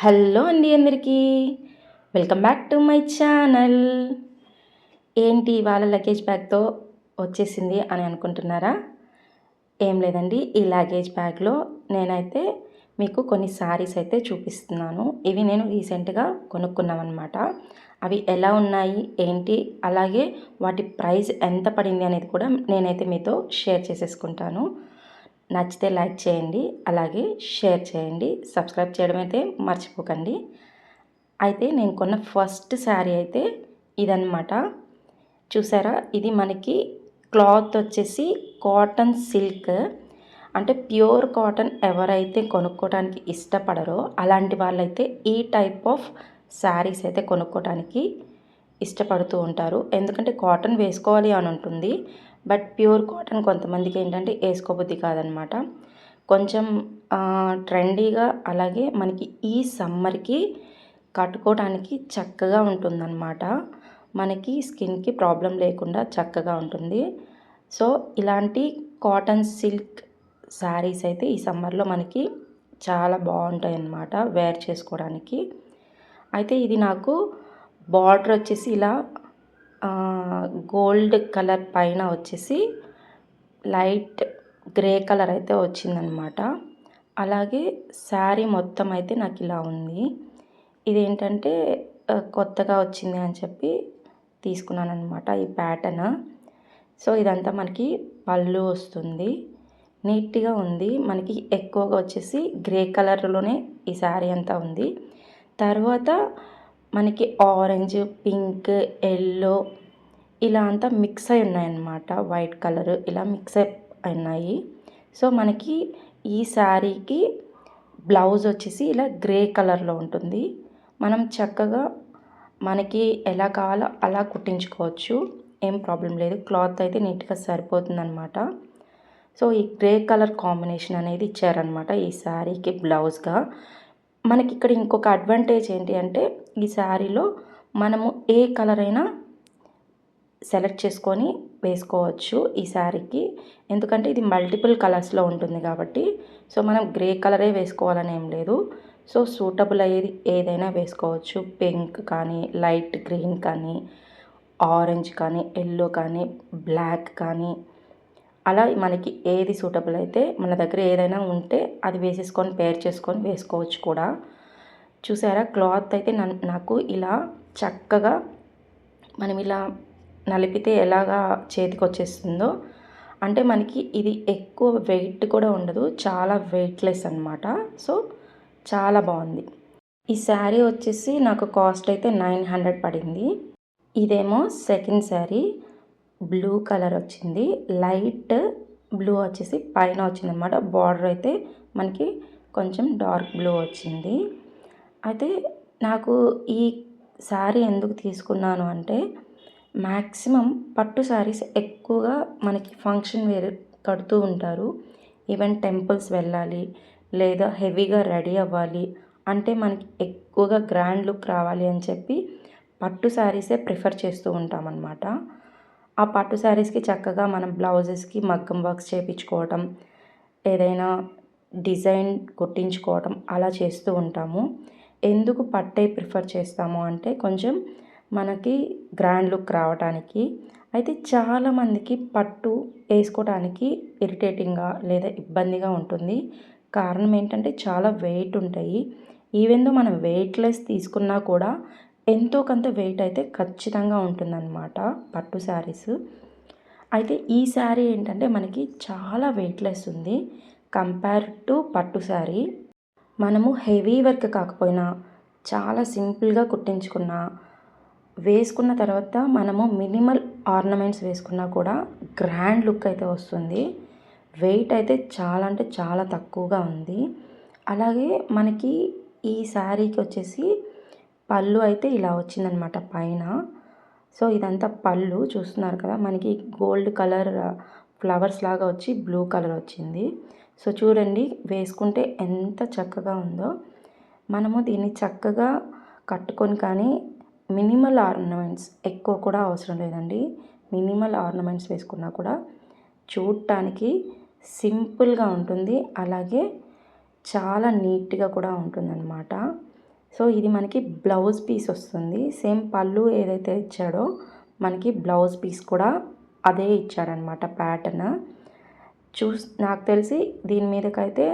Hello అండి అందరికీ. Welcome back to my channel. ఏంటి ఇవాళ లగేజ్ బ్యాగ్తో వచ్చేసింది అని అనుకుంటున్నారా? ఏం లేదండి ఈ లగేజ్ బ్యాగ్లో నేనైతే మీకు కొన్ని శారీస్ అయితే చూపిస్తున్నాను. ఇవి నేను రీసెంట్గా కొనుక్కున్నామన్నమాట. అవి ఎలా ఉన్నాయి ఏంటి అలాగే వాటి ప్రైస్ ఎంత పడింది అనేది కూడా నేనైతే మీతో షేర్ చేసేసుకుంటాను. నచ్చితే లైక్ చేయండి అలాగే షేర్ చేయండి సబ్స్క్రైబ్ చేయడం అయితే మర్చిపోకండి. అయితే నేను కొన్న ఫస్ట్ శారీ అయితే ఇదన్నమాట. చూసారా? ఇది మనకి క్లాత్ వచ్చేసి కాటన్ సిల్క్. అంటే ప్యూర్ కాటన్ ఎవరైతే కొనుక్కోవడానికి ఇష్టపడరో అలాంటి వాళ్ళైతే ఈ టైప్ ఆఫ్ శారీస్ అయితే కొనుక్కోవడానికి ఇష్టపడుతూ ఉంటారు. ఎందుకంటే కాటన్ వేసుకోవాలి అని ఉంటుంది. బట్ ప్యూర్ కాటన్ కొంతమందికి ఏంటంటే వేసుకోబుద్ధి కాదనమాట. కొంచెం ట్రెండీగా అలాగే మనకి ఈ సమ్మర్కి కట్టుకోవడానికి చక్కగా ఉంటుందన్నమాట మనకి స్కిన్కి ప్రాబ్లం లేకుండా చక్కగా ఉంటుంది. సో ఇలాంటి కాటన్ సిల్క్ శారీస్ అయితే ఈ సమ్మర్లో మనకి చాలా బాగుంటాయి అన్నమాట వేర్ చేసుకోవడానికి. అయితే ఇది నాకు బార్డర్ వచ్చేసి ఇలా గోల్డ్ కలర్ పైన వచ్చేసి లైట్ గ్రే కలర్ అయితే వచ్చిందనమాట. అలాగే శారీ మొత్తం అయితే నాకు ఇలా ఉంది. ఇదేంటంటే కొత్తగా వచ్చింది అని చెప్పి తీసుకున్నాను అనమాట ఈ ప్యాటర్న్. సో ఇదంతా మనకి పళ్ళు వస్తుంది. నీట్గా ఉంది. మనకి ఎక్కువగా వచ్చేసి గ్రే కలర్లోనే ఈ శారీ అంతా ఉంది. తర్వాత మనకి ఆరెంజ్ పింక్ ఎల్లో ఇలా అంతా మిక్స్ అయి ఉన్నాయన్నమాట. వైట్ కలర్ ఇలా మిక్స్ అయి ఉన్నాయి. సో మనకి ఈ శారీకి బ్లౌజ్ వచ్చేసి ఇలా గ్రే కలర్లో ఉంటుంది. మనం చక్కగా మనకి ఎలా కావాలో అలా కుట్టించుకోవచ్చు. ఏం ప్రాబ్లం లేదు. క్లాత్ అయితే నీట్గా సరిపోతుందన్నమాట. సో ఈ గ్రే కలర్ కాంబినేషన్ అనేది ఇచ్చారనమాట ఈ శారీకి బ్లౌజ్గా మనకి ఇక్కడ ఇంకొక అడ్వాంటేజ్ ఏంటి అంటే ఈ శారీలో మనము ఏ కలర్ అయినా సెలెక్ట్ చేసుకొని వేసుకోవచ్చు ఈ శారీకి. ఎందుకంటే ఇది మల్టిపుల్ కలర్స్లో ఉంటుంది కాబట్టి సో మనం గ్రే కలరే వేసుకోవాలని ఏం లేదు. సో సూటబుల్ అయ్యేది ఏదైనా వేసుకోవచ్చు. పింక్ కానీ లైట్ గ్రీన్ కానీ ఆరెంజ్ కానీ ఎల్లో కానీ బ్లాక్ కానీ అలా మనకి ఏది సూటబుల్ అయితే మన దగ్గర ఏదైనా ఉంటే అది వేసేసుకొని పేర్ చేసుకొని వేసుకోవచ్చు కూడా. చూసారా? క్లాత్ అయితే నాకు ఇలా చక్కగా మనం ఇలా నలిపితే ఎలాగా చేతికి వచ్చేస్తుందో అంటే మనకి ఇది ఎక్కువ వెయిట్ కూడా ఉండదు చాలా వెయిట్లెస్ అనమాట సో చాలా బాగుంది. ఈ శారీ వచ్చేసి నాకు కాస్ట్ అయితే నైన్ హండ్రెడ్ పడింది. ఇదేమో సెకండ్ శారీ. బ్లూ కలర్ వచ్చింది. లైట్ బ్లూ వచ్చేసి పైన వచ్చింది అనమాట బార్డర్ అయితే మనకి కొంచెం డార్క్ బ్లూ వచ్చింది. అయితే నాకు ఈ శారీ ఎందుకు తీసుకున్నాను అంటే మ్యాక్సిమం పట్టు శారీస్ ఎక్కువగా మనకి ఫంక్షన్ వేర్ కడుతూ ఉంటారు. ఈవెన్ టెంపుల్స్ వెళ్ళాలి లేదా హెవీగా రెడీ అవ్వాలి అంటే మనకి ఎక్కువగా గ్రాండ్ లుక్ రావాలి అని చెప్పి పట్టు శారీసే ప్రిఫర్ చేస్తూ ఉంటామన్నమాట ఆ పట్టు శారీస్కి చక్కగా మనం బ్లౌజెస్కి మగ్గం వర్క్స్ చేయించుకోవటం ఏదైనా డిజైన్ కుట్టించుకోవటం అలా చేస్తూ ఉంటాము. ఎందుకు పట్టే ప్రిఫర్ చేస్తాము అంటే కొంచెం మనకి గ్రాండ్ లుక్ రావడానికి అయితే చాలామందికి పట్టు వేసుకోవడానికి ఇరిటేటింగ్గా లేదా ఇబ్బందిగా ఉంటుంది. కారణం ఏంటంటే చాలా వెయిట్ ఉంటాయి. ఈవెన్ మనం వెయిట్లెస్ తీసుకున్నా కూడా ఎంతో కొంత వెయిట్ అయితే ఖచ్చితంగా ఉంటుందన్నమాట పట్టు శారీస్ అయితే ఈ శారీ ఏంటంటే మనకి చాలా వెయిట్లెస్ ఉంది. కంపేర్ టు పట్టు శారీ మనము హెవీ వర్క్ కాకపోయినా చాలా సింపుల్గా కుట్టించుకున్న వేసుకున్న తర్వాత మనము మినిమల్ ఆర్నమెంట్స్ వేసుకున్నా కూడా గ్రాండ్ లుక్ అయితే వస్తుంది. వెయిట్ అయితే చాలా అంటే చాలా తక్కువగా ఉంది. అలాగే మనకి ఈ శారీకి వచ్చేసి పళ్ళు అయితే ఇలా వచ్చిందనమాట పైన. సో ఇదంతా పళ్ళు చూస్తున్నారు కదా మనకి గోల్డ్ కలర్ ఫ్లవర్స్ లాగా వచ్చి బ్లూ కలర్ వచ్చింది. సో చూడండి వేసుకుంటే ఎంత చక్కగా ఉందో. మనము దీన్ని చక్కగా కట్టుకొని కానీ మినిమల్ ఆర్నమెంట్స్ ఎక్కువ కూడా అవసరం లేదండి. మినిమల్ ఆర్నమెంట్స్ వేసుకున్నా కూడా చూడటానికి సింపుల్గా ఉంటుంది. అలాగే చాలా నీట్గా కూడా ఉంటుందన్నమాట సో ఇది మనకి బ్లౌజ్ పీస్ వస్తుంది. సేమ్ పళ్ళు ఏదైతే ఇచ్చాడో మనకి బ్లౌజ్ పీస్ కూడా అదే ఇచ్చాడనమాట ప్యాటర్న్. చూస్ నాకు తెలిసి దీని మీదకైతే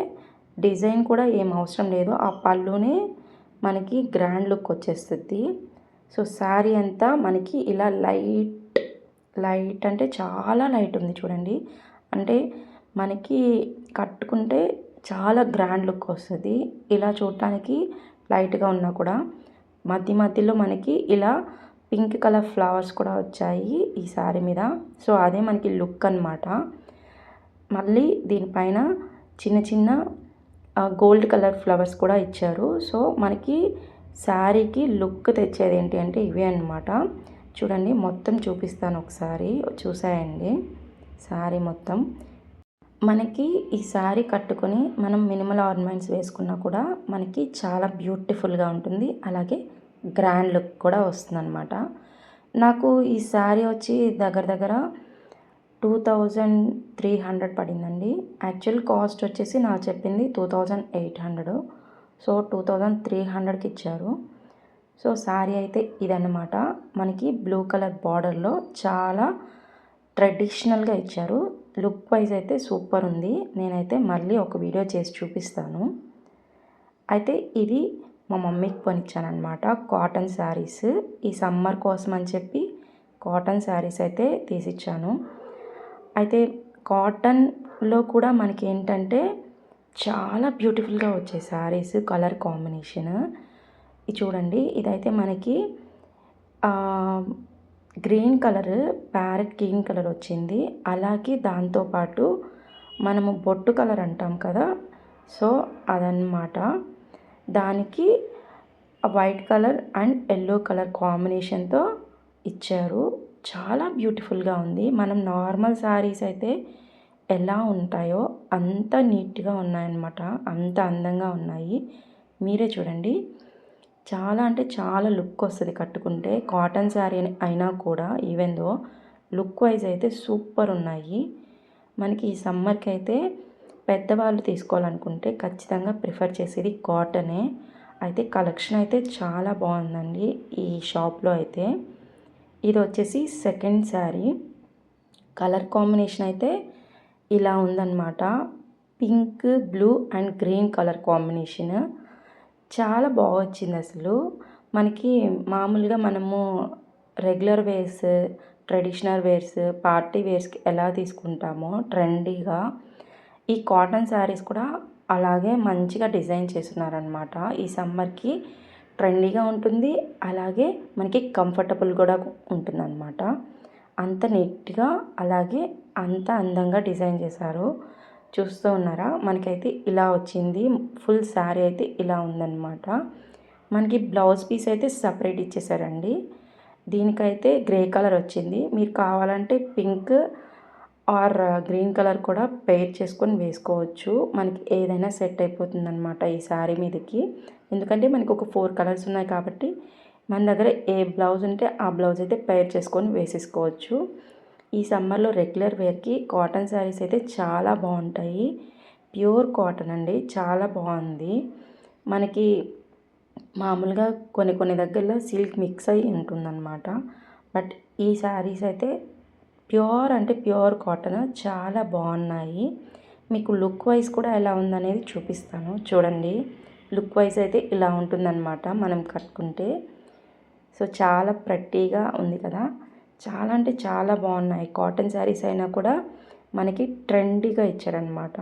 డిజైన్ కూడా ఏం అవసరం లేదు. ఆ పళ్ళునే మనకి గ్రాండ్ లుక్ వచ్చేస్తుంది. సో శారీ అంతా మనకి ఇలా లైట్ లైట్ అంటే చాలా లైట్ ఉంది చూడండి. అంటే మనకి కట్టుకుంటే చాలా గ్రాండ్ లుక్ వస్తుంది. ఇలా చూడటానికి లైట్గా ఉన్నా కూడా మధ్య మధ్యలో మనకి ఇలా పింక్ కలర్ ఫ్లవర్స్ కూడా వచ్చాయి ఈ శారీ మీద. సో అదే మనకి లుక్ అనమాట మళ్ళీ దీనిపైన చిన్న చిన్న గోల్డ్ కలర్ ఫ్లవర్స్ కూడా ఇచ్చారు. సో మనకి శారీకి లుక్ తెచ్చేది ఏంటి అంటే ఇవే అనమాట చూడండి మొత్తం చూపిస్తాను ఒకసారి. చూసాయండి? శారీ మొత్తం. మనకి ఈ శారీ కట్టుకొని మనం మినిమల్ ఆర్నమెంట్స్ వేసుకున్నా కూడా మనకి చాలా బ్యూటిఫుల్గా ఉంటుంది. అలాగే గ్రాండ్ లుక్ కూడా వస్తుందన్నమాట. నాకు ఈ శారీ వచ్చి దగ్గర దగ్గర టూ థౌజండ్ త్రీ హండ్రెడ్ పడిందండి. యాక్చువల్ కాస్ట్ వచ్చేసి నాకు చెప్పింది two thousand eight hundred. So two thousand three హండ్రెడ్కి ఇచ్చారు. సో శారీ అయితే ఇదన్నమాట. మనకి బ్లూ కలర్ బార్డర్లో చాలా ట్రెడిషనల్గా ఇచ్చారు. లుక్ వైజ్ అయితే సూపర్ ఉంది. నేనైతే మళ్ళీ ఒక వీడియో చేసి చూపిస్తాను. అయితే ఇది మా మమ్మీకి కొనిచ్చానమాట కాటన్ శారీస్. ఈ సమ్మర్ కోసం అని చెప్పి కాటన్ శారీస్ అయితే తీసిచ్చాను. అయితే కాటన్లో కూడా మనకి ఏంటంటే చాలా బ్యూటిఫుల్గా వచ్చాయి శారీస్ కలర్ కాంబినేషన్. ఇది చూడండి ఇదైతే మనకి green colour parrot green colour వచ్చింది. అలాగే దాంతోపాటు మనము బొట్టు కలర్ అంటాం కదా సో అదనమాట దానికి white colour and yellow colour కాంబినేషన్తో ఇచ్చారు. చాలా బ్యూటిఫుల్గా ఉంది. మనం నార్మల్ శారీస్ అయితే ఎలా ఉంటాయో అంత నీట్గా ఉన్నాయన్నమాట. అంత అందంగా ఉన్నాయి. మీరే చూడండి. చాలా అంటే చాలా లుక్ వస్తుంది కట్టుకుంటే. కాటన్ శారీ అయినా కూడా ఈవెన్ దో లుక్ వైజ్ అయితే సూపర్ ఉన్నాయి. మనకి ఈ సమ్మర్కి అయితే పెద్దవాళ్ళు తీసుకోవాలనుకుంటే ఖచ్చితంగా ప్రిఫర్ చేసేది కాటనే అయితే కలెక్షన్ అయితే చాలా బాగుందండి ఈ షాప్లో అయితే. ఇది వచ్చేసి సెకండ్ శారీ. కలర్ కాంబినేషన్ అయితే ఇలా ఉందన్నమాట. Pink blue and green colour combination. చాలా బాగా వచ్చింది అసలు. మనకి మామూలుగా మనము regular wears traditional wears party వేర్స్కి ఎలా తీసుకుంటామో ట్రెండీగా ఈ కాటన్ శారీస్ కూడా అలాగే మంచిగా డిజైన్ చేస్తున్నారనమాట ఈ సమ్మర్కి ట్రెండీగా ఉంటుంది. అలాగే మనకి కంఫర్టబుల్ కూడా ఉంటుందన్నమాట. అంత నీట్గా అలాగే అంత అందంగా డిజైన్ చేశారు. చూస్తూ ఉన్నారా? మనకైతే ఇలా వచ్చింది. ఫుల్ శారీ అయితే ఇలా ఉందన్నమాట. మనకి బ్లౌజ్ పీస్ అయితే సపరేట్ ఇచ్చేసారండి. దీనికైతే గ్రే కలర్ వచ్చింది. మీరు కావాలంటే పింక్ ఆర్ గ్రీన్ కలర్ కూడా పెయిర్ చేసుకొని వేసుకోవచ్చు. మనకి ఏదైనా సెట్ అయిపోతుంది అనమాట ఈ శారీ మీదకి. ఎందుకంటే మనకి ఒక ఫోర్ కలర్స్ ఉన్నాయి కాబట్టి మన దగ్గర ఏ బ్లౌజ్ ఉంటే ఆ బ్లౌజ్ అయితే పెయిర్ చేసుకొని వేసేసుకోవచ్చు. ఈ సమ్మర్లో రెగ్యులర్ వేర్కి కాటన్ శారీస్ అయితే చాలా బాగుంటాయి. ప్యూర్ కాటన్ అండి. చాలా బాగుంది. మనకి మామూలుగా కొన్ని కొన్ని దగ్గరలో సిల్క్ మిక్స్ అయి ఉంటుందన్నమాట. బట్ ఈ శారీస్ అయితే ప్యూర్ అంటే ప్యూర్ కాటన్ చాలా బాగున్నాయి. మీకు లుక్ వైజ్ కూడా ఎలా ఉందనేది చూపిస్తాను. చూడండి. లుక్ వైజ్ అయితే ఇలా ఉంటుందన్నమాట మనం కట్టుకుంటే. సో చాలా ప్రట్టీగా ఉంది కదా. చాలా అంటే చాలా బాగున్నాయి. కాటన్ శారీస్ అయినా కూడా మనకి ట్రెండీగా ఇచ్చారనమాట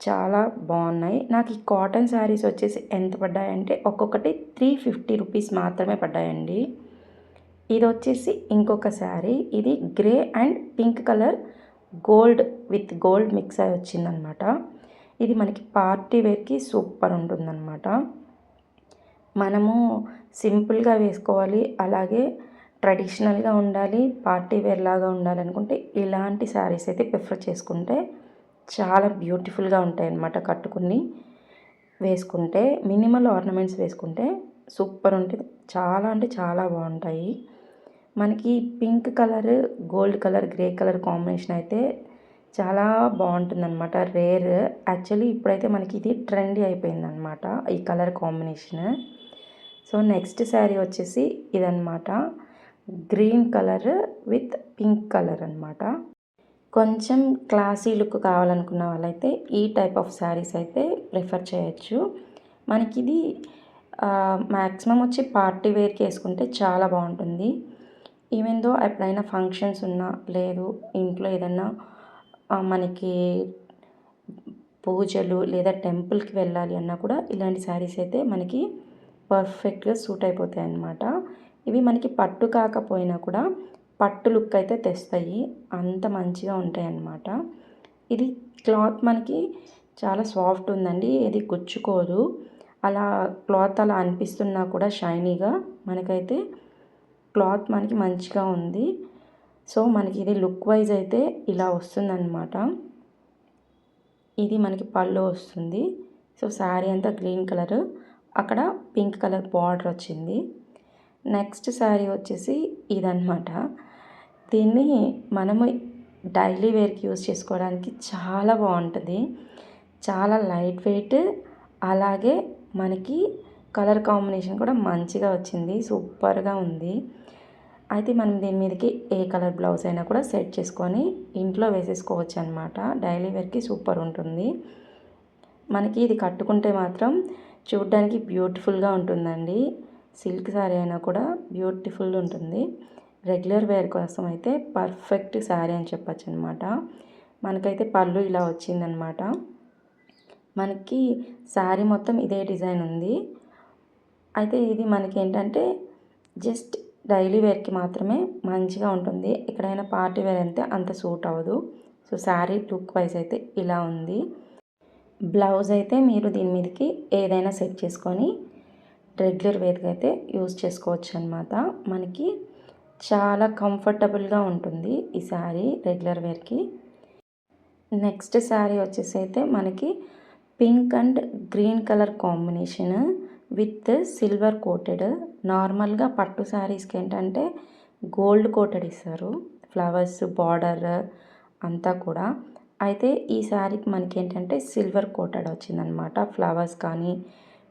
చాలా బాగున్నాయి. నాకు ఈ కాటన్ శారీస్ వచ్చేసి ఎంత పడ్డాయంటే ఒక్కొక్కటి త్రీ ఫిఫ్టీ రూపీస్ మాత్రమే పడ్డాయండి. ఇది వచ్చేసి ఇంకొక శారీ. ఇది grey and pink colour gold with gold mix అయి వచ్చిందనమాట ఇది మనకి పార్టీ వేర్కి సూపర్ ఉంటుందన్నమాట. మనము సింపుల్గా వేసుకోవాలి. అలాగే ట్రెడిషనల్గా ఉండాలి పార్టీ వేర్ లాగా ఉండాలనుకుంటే ఇలాంటి శారీస్ అయితే ప్రిఫర్ చేసుకుంటే చాలా బ్యూటిఫుల్గా ఉంటాయి అన్నమాట కట్టుకుని వేసుకుంటే మినిమల్ ఆర్నమెంట్స్ వేసుకుంటే సూపర్ ఉంటుంది. చాలా అంటే చాలా బాగుంటాయి. మనకి pink colour gold colour grey colour combination అయితే చాలా బాగుంటుందన్నమాట. రేర్. యాక్చువల్లీ ఇప్పుడైతే మనకి ఇది ట్రెండీ అయిపోయిందనమాట ఈ colour combination. So next sari వచ్చేసి ఇదన్నమాట. Green colour with pink colour అనమాట కొంచెం క్లాసీ లుక్ కావాలనుకున్న వాళ్ళైతే ఈ టైప్ ఆఫ్ శారీస్ అయితే ప్రిఫర్ చేయొచ్చు. మనకి ఇది మ్యాక్సిమం వచ్చి పార్టీ వేర్కి వేసుకుంటే చాలా బాగుంటుంది. ఈవెన్ దో ఎప్పుడైనా ఫంక్షన్స్ ఉన్నా లేదు ఇంట్లో ఏదన్నా మనకి పూజలు లేదా టెంపుల్కి వెళ్ళాలి అన్నా కూడా ఇలాంటి శారీస్ అయితే మనకి పర్ఫెక్ట్గా సూట్ అయిపోతాయి అన్నమాట ఇవి మనకి పట్టు కాకపోయినా కూడా పట్టు లుక్ అయితే తెస్తాయి. అంత మంచిగా ఉంటాయి అన్నమాట ఇది క్లాత్ మనకి చాలా సాఫ్ట్ ఉందండి. ఇది గుచ్చుకోదు. అలా క్లాత్ అలా అనిపిస్తున్నా కూడా షైనీగా మనకైతే క్లాత్ మనకి మంచిగా ఉంది. సో మనకి ఇది లుక్ వైజ్ అయితే ఇలా వస్తుందన్నమాట. ఇది మనకి పళ్ళు వస్తుంది. సో శారీ అంతా గ్రీన్ కలర్. అక్కడ పింక్ కలర్ బార్డర్ వచ్చింది. నెక్స్ట్ శారీ వచ్చేసి ఇదనమాట దీన్ని మనము డైలీ వేర్కి యూస్ చేసుకోవడానికి చాలా బాగుంటుంది చాలా లైట్ వెయిట్ అలాగే మనకి కలర్ కాంబినేషన్ కూడా మంచిగా వచ్చింది. సూపర్గా ఉంది. అయితే మనం దీని మీదకి ఏ కలర్ బ్లౌజ్ అయినా కూడా సెట్ చేసుకొని ఇంట్లో వేసేసుకోవచ్చు అనమాట డైలీ వేర్కి సూపర్ ఉంటుంది. మనకి ఇది కట్టుకుంటే మాత్రం చూడ్డానికి బ్యూటిఫుల్గా ఉంటుందండి. సిల్క్ శారీ అయినా కూడా బ్యూటిఫుల్ ఉంటుంది. రెగ్యులర్ వేర్ కోసం అయితే పర్ఫెక్ట్ శారీ అని చెప్పచ్చు అనమాట మనకైతే పళ్ళు ఇలా వచ్చిందనమాట మనకి శారీ మొత్తం ఇదే డిజైన్ ఉంది. అయితే ఇది మనకి ఏంటంటే జస్ట్ డైలీ వేర్కి మాత్రమే మంచిగా ఉంటుంది. ఎక్కడైనా పార్టీ వేర్ అయితే అంత సూట్ అవ్వదు. సో శారీ లుక్ వైజ్ అయితే ఇలా ఉంది. బ్లౌజ్ అయితే మీరు దీని మీదకి ఏదైనా సెట్ చేసుకొని రెగ్యులర్ వేర్కి అయితే యూజ్ చేసుకోవచ్చు అనమాట మనకి చాలా కంఫర్టబుల్గా ఉంటుంది ఈ శారీ రెగ్యులర్ వేర్కి. నెక్స్ట్ శారీ వచ్చేసి అయితే మనకి pink and green colour combination with silver coated. నార్మల్గా పట్టు శారీస్కి ఏంటంటే గోల్డ్ కోటెడ్ ఇస్తారు. ఫ్లవర్స్ బార్డర్ అంతా కూడా. అయితే ఈ శారీకి మనకి ఏంటంటే సిల్వర్ కోటెడ్ వచ్చిందనమాట ఫ్లవర్స్ కానీ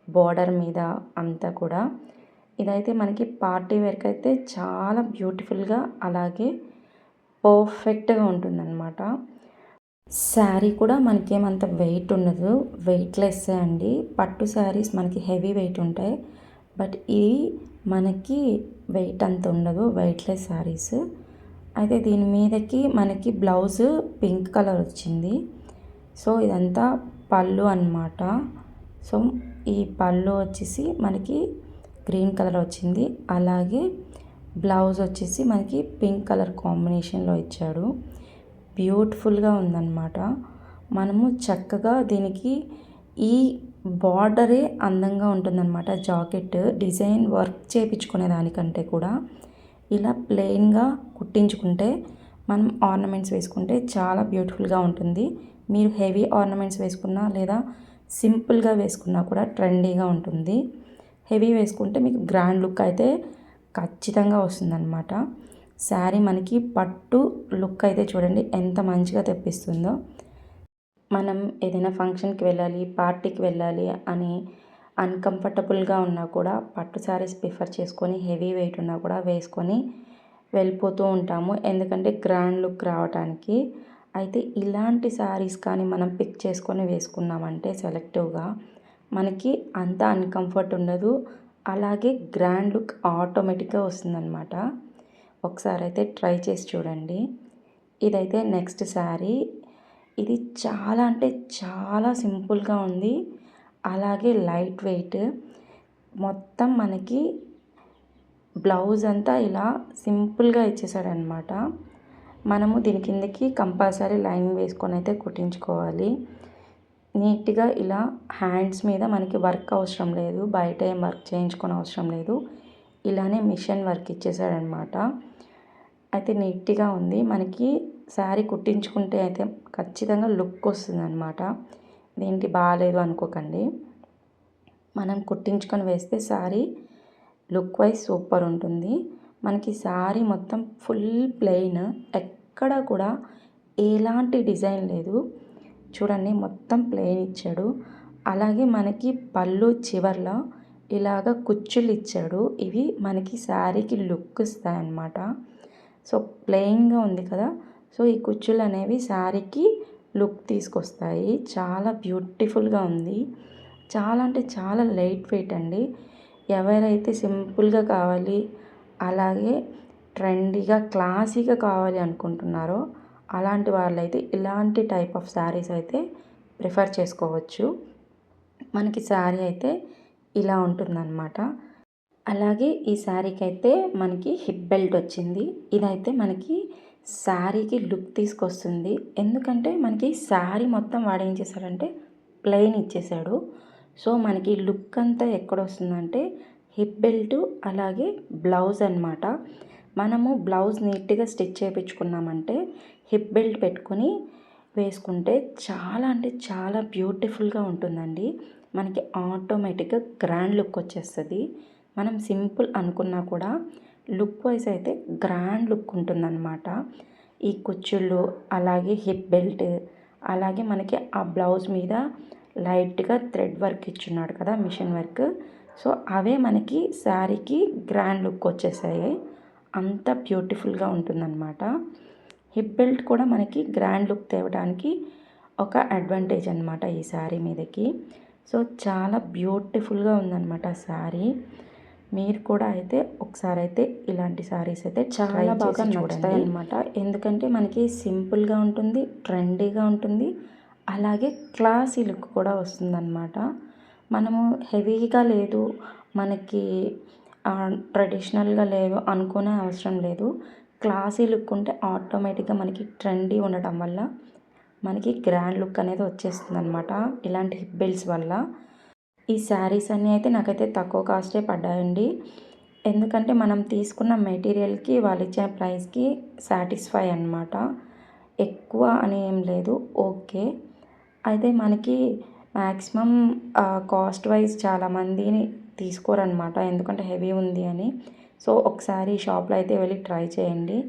బార్డర్ మీద అంతా కూడా. ఇదైతే మనకి పార్టీ వేర్కి అయితే చాలా బ్యూటిఫుల్గా అలాగే పర్ఫెక్ట్గా ఉంటుందన్నమాట. శారీ కూడా మనకేమంత వెయిట్ ఉండదు. వెయిట్లెస్ అండి. పట్టు శారీస్ మనకి హెవీ వెయిట్ ఉంటాయి. బట్ ఇది మనకి వెయిట్ అంత ఉండదు. వెయిట్లెస్ శారీస్. అయితే దీని మీదకి మనకి బ్లౌజ్ పింక్ కలర్ వచ్చింది. సో ఇదంతా పళ్ళు అనమాట సో ఈ పళ్ళు వచ్చేసి మనకి గ్రీన్ కలర్ వచ్చింది. అలాగే బ్లౌజ్ వచ్చేసి మనకి పింక్ కలర్ కాంబినేషన్లో ఇచ్చాడు. బ్యూటిఫుల్గా ఉందన్నమాట. మనము చక్కగా దీనికి ఈ బార్డరే అందంగా ఉంటుందన్నమాట. జాకెట్ డిజైన్ వర్క్ చేయించుకునే దానికంటే కూడా. ఇలా ప్లెయిన్గా కుట్టించుకుంటే మనం ఆర్నమెంట్స్ వేసుకుంటే చాలా బ్యూటిఫుల్గా ఉంటుంది. మీరు హెవీ ఆర్నమెంట్స్ వేసుకున్నా లేదా సింపుల్గా వేసుకున్నా కూడా ట్రెండీగా ఉంటుంది. హెవీ వేసుకుంటే మీకు గ్రాండ్ లుక్ అయితే ఖచ్చితంగా వస్తుందన్నమాట. శారీ మనకి పట్టు లుక్ అయితే చూడండి ఎంత మంచిగా తెప్పిస్తుందో. మనం ఏదైనా ఫంక్షన్కి వెళ్ళాలి పార్టీకి వెళ్ళాలి అని అన్కంఫర్టబుల్గా ఉన్నా కూడా పట్టు శారీస్ ప్రిఫర్ చేసుకొని హెవీ వెయిట్ ఉన్నా కూడా వేసుకొని వెళ్ళిపోతూ ఉంటాము. ఎందుకంటే గ్రాండ్ లుక్ రావడానికి అయితే ఇలాంటి శారీస్ కానీ మనం పిక్ చేసుకొని వేసుకున్నామంటే సెలెక్టివ్గా మనకి అంత అన్కంఫర్ట్ ఉండదు. అలాగే గ్రాండ్ లుక్ ఆటోమేటిక్గా వస్తుందన్నమాట. ఒకసారి అయితే ట్రై చేసి చూడండి. ఇదైతే నెక్స్ట్ శారీ ఇది చాలా అంటే చాలా సింపుల్గా ఉంది. అలాగే లైట్ వెయిట్ మొత్తం మనకి బ్లౌజ్ అంతా ఇలా సింపుల్గా ఇచ్చేసాడనమాట మనము దీని కిందకి కంపల్సరీ లైన్ వేసుకొని అయితే కుట్టించుకోవాలి. నీట్గా ఇలా హ్యాండ్స్ మీద మనకి వర్క్ అవసరం లేదు. బయట ఏం వర్క్ చేయించుకొని అవసరం లేదు. ఇలానే మిషన్ వర్క్ ఇచ్చేసాడనమాట. అయితే నీట్గా ఉంది. మనకి శారీ కుట్టించుకుంటే అయితే ఖచ్చితంగా లుక్ వస్తుందన్నమాట ఇదేంటి బాగాలేదు అనుకోకండి. మనం కుట్టించుకొని వేస్తే శారీ లుక్ వైజ్ సూపర్ ఉంటుంది. మనకి శారీ మొత్తం ఫుల్ ప్లెయిన్ ఎక్కడ కూడా ఎలాంటి డిజైన్ లేదు. చూడండి మొత్తం ప్లెయిన్ ఇచ్చాడు. అలాగే మనకి పళ్ళు చివర్లో ఇలాగ కుచ్చులు ఇచ్చాడు. ఇవి మనకి శారీకి లుక్ ఇస్తాయన్నమాట. సో ప్లెయిన్గా ఉంది కదా. సో ఈ కుచ్చులు అనేవి శారీకి లుక్ తీసుకొస్తాయి. చాలా బ్యూటిఫుల్గా ఉంది. చాలా అంటే చాలా లైట్ వెయిట్ అండి. ఎవరైతే సింపుల్గా కావాలి అలాగే ట్రెండీగా క్లాసీగా కావాలి అనుకుంటున్నారో అలాంటి వాళ్ళైతే ఇలాంటి టైప్ ఆఫ్ శారీస్ అయితే ప్రిఫర్ చేసుకోవచ్చు. మనకి శారీ అయితే ఇలా ఉంటుందన్నమాట. అలాగే ఈ శారీకి అయితే మనకి హిప్ బెల్ట్ వచ్చింది. ఇదైతే మనకి శారీకి లుక్ తీసుకొస్తుంది. ఎందుకంటే మనకి శారీ మొత్తం వాడు ఏం చేశాడంటే ప్లెయిన్ ఇచ్చేసాడు సో మనకి లుక్ అంతా ఎక్కడ వస్తుందంటే హిప్ బెల్ట్ అలాగే బ్లౌజ్ అనమాట మనము బ్లౌజ్ నీట్గా స్టిచ్ చేయించుకున్నామంటే హిప్ బెల్ట్ పెట్టుకుని వేసుకుంటే చాలా అంటే చాలా బ్యూటిఫుల్గా ఉంటుందండి. మనకి ఆటోమేటిక్గా గ్రాండ్ లుక్ వచ్చేస్తుంది. మనం సింపుల్ అనుకున్నా కూడా లుక్ వైజ్ అయితే గ్రాండ్ లుక్ ఉంటుందన్నమాట. ఈ కుచ్చుళ్ళు అలాగే హిప్ బెల్ట్ అలాగే మనకి ఆ బ్లౌజ్ మీద లైట్గా థ్రెడ్ వర్క్ ఇచ్చున్నాడు కదా మిషన్ వర్క్. సో అవే మనకి శారీకి గ్రాండ్ లుక్ వచ్చేసాయి. అంత బ్యూటిఫుల్గా ఉంటుందన్నమాట. హిప్ బెల్ట్ కూడా మనకి గ్రాండ్ లుక్ తేవడానికి ఒక అడ్వాంటేజ్ అనమాట ఈ శారీ మీదకి. సో చాలా బ్యూటిఫుల్గా ఉందన్నమాట శారీ. మీరు కూడా అయితే ఒకసారి అయితే ఇలాంటి శారీస్ అయితే చాలా బాగా నచ్చుతాయి అనమాట ఎందుకంటే మనకి సింపుల్గా ఉంటుంది ట్రెండీగా ఉంటుంది అలాగే క్లాసీ లుక్ కూడా వస్తుందన్నమాట. మనము హెవీగా లేదు మనకి ట్రెడిషనల్గా లేదు అనుకునే అవసరం లేదు. క్లాసీ లుక్ ఉంటే ఆటోమేటిక్గా మనకి ట్రెండీ ఉండటం వల్ల మనకి గ్రాండ్ లుక్ అనేది వచ్చేస్తుంది అనమాట ఇలాంటి హిప్ బెల్ట్స్ వల్ల. ఈ శారీస్ అన్నీ అయితే నాకైతే తక్కువ కాస్టే పడ్డాయండి. ఎందుకంటే మనం తీసుకున్న మెటీరియల్కి వాళ్ళు ఇచ్చిన ప్రైస్కి సాటిస్ఫై అనమాట ఎక్కువ అని ఏం లేదు. ఓకే. అయితే మనకి మ్యాక్సిమం కాస్ట్ వైజ్ చాలామందిని తీసుకోరనమాట ఎందుకంటే హెవీ ఉంది అని. సో ఒకసారి షాప్లో అయితే వెళ్ళి ట్రై చేయండి.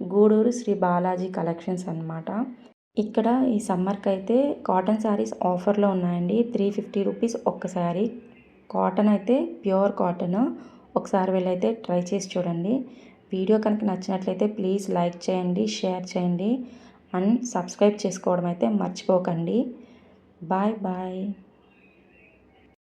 గూడూరు శ్రీ బాలాజీ కలెక్షన్స్ అనమాట ఇక్కడ ఈ సమ్మర్కి అయితే కాటన్ శారీస్ ఆఫర్లో ఉన్నాయండి. త్రీ ఫిఫ్టీ రూపీస్ ఒక్క శారీ కాటన్ అయితే ప్యూర్ కాటన్. ఒకసారి వెళ్ళైతే ట్రై చేసి చూడండి. వీడియో కనుక నచ్చినట్లయితే ప్లీజ్ లైక్ చేయండి షేర్ చేయండి. అండ్ సబ్స్క్రైబ్ చేసుకోవడం అయితే మర్చిపోకండి. Bye bye.